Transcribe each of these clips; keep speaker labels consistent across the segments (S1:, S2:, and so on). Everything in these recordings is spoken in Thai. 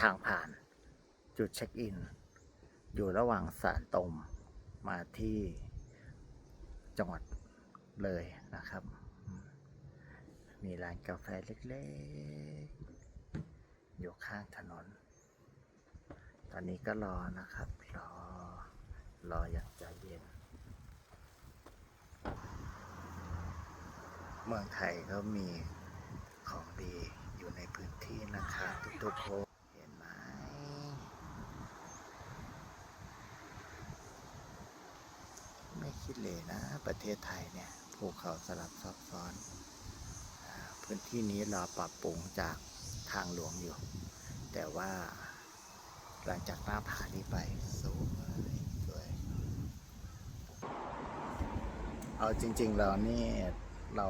S1: ทางผ่าน จุดเช็คอิน อยู่ระหว่างสารตมมาที่จังหวัดเลยนะครับ มีร้านกาแฟเล็กๆ อยู่ข้างถนน ตอนนี้ก็รอนะครับ รอ รออย่างใจเย็น เมืองไทยก็มีของดีอยู่ในพื้นที่นะครับทุกๆคนเห็นไหม ไม่คิดเลยนะ ประเทศไทยเนี่ยภูเขาสลับซับซ้อน พื้นที่นี้เราปรับปรุงจากทางหลวงอยู่ แต่ว่าหลังจากหน้าผานี้ไปสวยสวยเอาจริงๆแล้วนี่เรา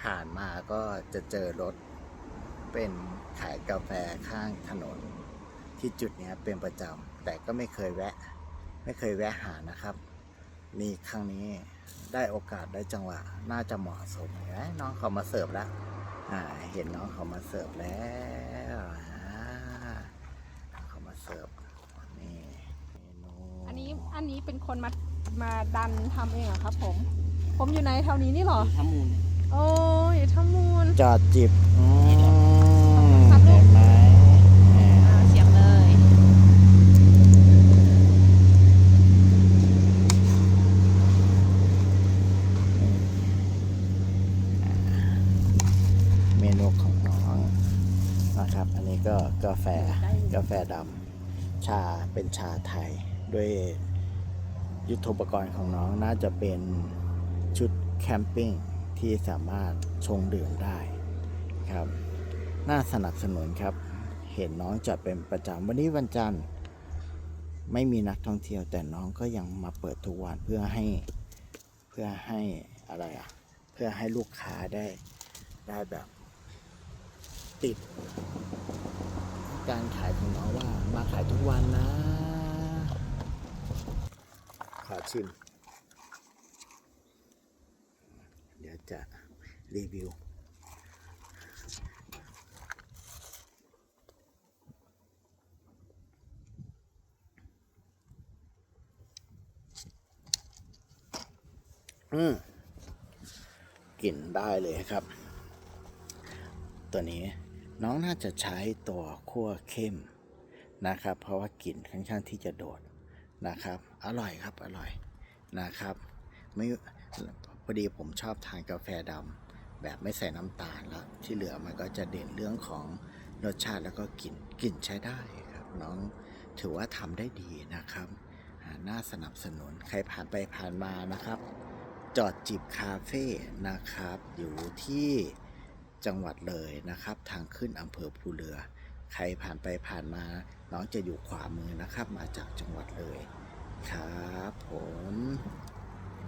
S1: ผ่านมาก็จะเจอรถเป็นขายกาแฟข้างถนน ที่จุดนี้เป็นประจำแต่ก็ไม่เคยแวะ ไม่เคยแวะหานะครับ นี่ครั้งนี้ได้โอกาสได้จังหวะ น่าจะเหมาะสมเห็นไหมน้องเขามาเสิร์ฟแล้วอ่าเห็นน้องเขามาเสิร์ฟแล้วอ่าเขามาเสิร์ฟนี่เมนู
S2: อันนี้อันนี้เป็นคนมามาดันทำเองเหรอครับผม ผมอยู่ในแถวนี้นี่เหรอ
S3: ทำมูล
S2: โอ้ยทำมูล
S1: จอดจิบอืม
S2: ครับลู
S1: เห็
S2: ก
S1: นไหม
S2: อ่าเสียบเลย
S1: เมนูของน้อง นะครับ อันนี้ก็กาแฟกาแฟดำชาเป็นชาไทย ด้วยยุทธปกรณ์ของน้องน่าจะเป็นชุดแคมปิ้งที่สามารถชงดื่มได้ครับน่าสนับสนุนครับ เห็นน้องจะเป็นประจำวันนี้วันจันทร์ ไม่มีนักท่องเที่ยวแต่น้องก็ยังมาเปิดทุกวันเพื่อให้เพื่อให้อะไรอะ เพื่อให้ลูกค้าได้ได้แบบ ติด การขายของน้องว่ามาขายทุกวันนะขอชิม เดี๋ยวจะรีวิวอืมกลิ่นได้เลยครับ ตัวนี้ น้องน่าจะใช้ตัวคั่วเข้มนะครับ เพราะว่ากลิ่นค่อนข้างที่จะโดดนะครับ อร่อยครับอร่อยนะครับไม่พอดีผมชอบทานกาแฟดำแบบไม่ใส่น้ำตาลแล้วที่เหลือมันก็จะเด่นเรื่องของรสชาติแล้วก็กลิ่นกลิ่นใช้ได้ครับน้องถือว่าทำได้ดีนะครับน่าสนับสนุนใครผ่านไปผ่านมานะครับ จอดจิบคาเฟ่นะครับ อยู่ที่ จังหวัดเลยนะครับ ทางขึ้นอำเภอภูเรือ ใครผ่านไปผ่านมาน้องจะอยู่ขวามือนะครับ มาจากจังหวัดเลย ครับผม